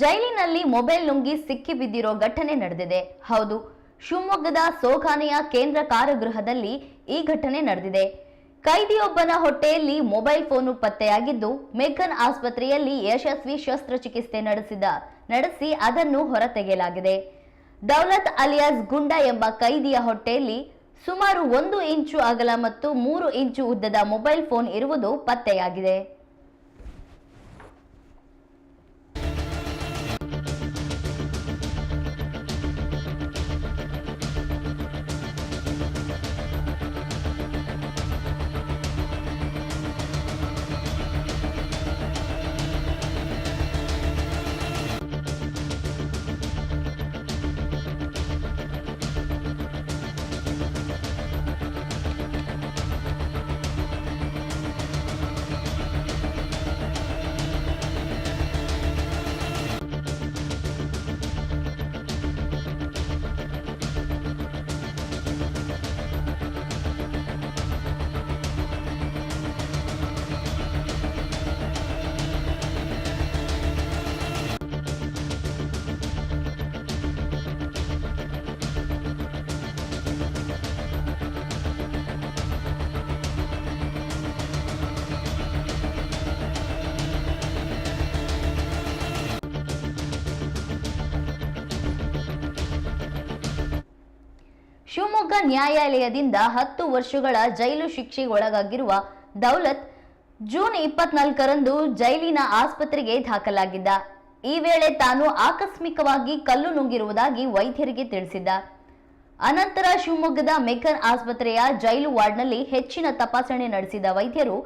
ಜೈಲಿನಲ್ಲಿ ಮೊಬೈಲ್ ನುಂಗಿ ಸಿಕ್ಕಿ ಬಿದ್ದಿರೋ ಘಟನೆ ನಡೆದಿದೆ. ಹೌದು, ಶಿವಮೊಗ್ಗದ ಸೋಖಾನೆಯ ಕೇಂದ್ರ ಕಾರಾಗೃಹದಲ್ಲಿ ಈ ಘಟನೆ ನಡೆದಿದೆ. ಕೈದಿಯೊಬ್ಬನ ಹೊಟ್ಟೆಯಲ್ಲಿ ಮೊಬೈಲ್ ಫೋನು ಪತ್ತೆಯಾಗಿದ್ದು ಮೆಗ್ಗನ್ ಆಸ್ಪತ್ರೆಯಲ್ಲಿ ಯಶಸ್ವಿ ಶಸ್ತ್ರಚಿಕಿತ್ಸೆ ನಡೆಸಿದ, ನಡೆಸಿ ಅದನ್ನು ಹೊರತೆಗೆಯಲಾಗಿದೆ. ದೌಲತ್ ಅಲಿಯಾಸ್ ಗುಂಡ ಎಂಬ ಕೈದಿಯ ಹೊಟ್ಟೆಯಲ್ಲಿ ಸುಮಾರು ಒಂದು ಇಂಚು ಅಗಲ ಮತ್ತು ಮೂರು ಇಂಚು ಉದ್ದದ ಮೊಬೈಲ್ ಫೋನ್ ಇರುವುದು ಪತ್ತೆಯಾಗಿದೆ. ಶಿವಮೊಗ್ಗ ನ್ಯಾಯಾಲಯದಿಂದ ಹತ್ತು ವರ್ಷಗಳ ಜೈಲು ಶಿಕ್ಷೆಗೆ ಒಳಗಾಗಿರುವ ದೌಲತ್ ಜೂನ್ ಇಪ್ಪತ್ನಾಲ್ಕರಂದು ಜೈಲಿನ ಆಸ್ಪತ್ರೆಗೆ ದಾಖಲಾಗಿದ್ದ. ಈ ವೇಳೆ ತಾನು ಆಕಸ್ಮಿಕವಾಗಿ ಕಲ್ಲು ನುಂಗಿರುವುದಾಗಿ ವೈದ್ಯರಿಗೆ ತಿಳಿಸಿದ್ದ. ಅನಂತರ ಶಿವಮೊಗ್ಗದ ಮೆಕನ್ ಆಸ್ಪತ್ರೆಯ ಜೈಲು ವಾರ್ಡ್ನಲ್ಲಿ ಹೆಚ್ಚಿನ ತಪಾಸಣೆ ನಡೆಸಿದ ವೈದ್ಯರು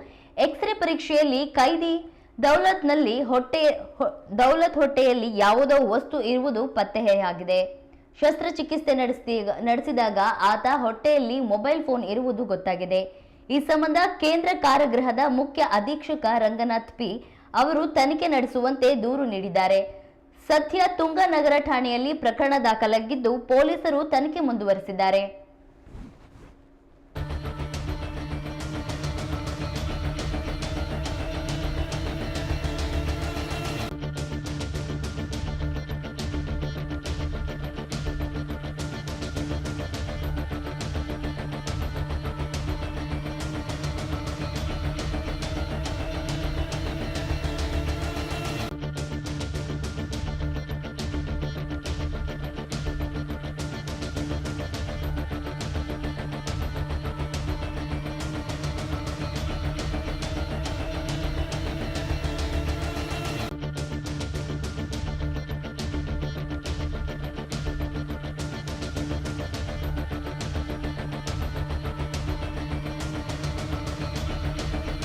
ಎಕ್ಸ್ರೇ ಪರೀಕ್ಷೆಯಲ್ಲಿ ಕೈದಿ ದೌಲತ್ನಲ್ಲಿ ಹೊಟ್ಟೆ, ದೌಲತ್ ಹೊಟ್ಟೆಯಲ್ಲಿ ಯಾವುದೋ ವಸ್ತು ಇರುವುದು ಪತ್ತೆಯಾಗಿದೆ. ಶಸ್ತ್ರಚಿಕಿತ್ಸೆ ನಡೆಸಿ ನಡೆಸಿದಾಗ ಆತ ಹೊಟ್ಟೆಯಲ್ಲಿ ಮೊಬೈಲ್ ಫೋನ್ ಇರುವುದು ಗೊತ್ತಾಗಿದೆ. ಈ ಸಂಬಂಧ ಕೇಂದ್ರ ಕಾರಾಗೃಹದ ಮುಖ್ಯ ಅಧೀಕ್ಷಕ ರಂಗನಾಥ್ ಪಿ ಅವರು ತನಿಖೆ ನಡೆಸುವಂತೆ ದೂರು ನೀಡಿದ್ದಾರೆ. ಸದ್ಯ ತುಂಗನಗರ ಠಾಣೆಯಲ್ಲಿ ಪ್ರಕರಣ ದಾಖಲಾಗಿದ್ದು ಪೊಲೀಸರು ತನಿಖೆ ಮುಂದುವರೆಸಿದ್ದಾರೆ.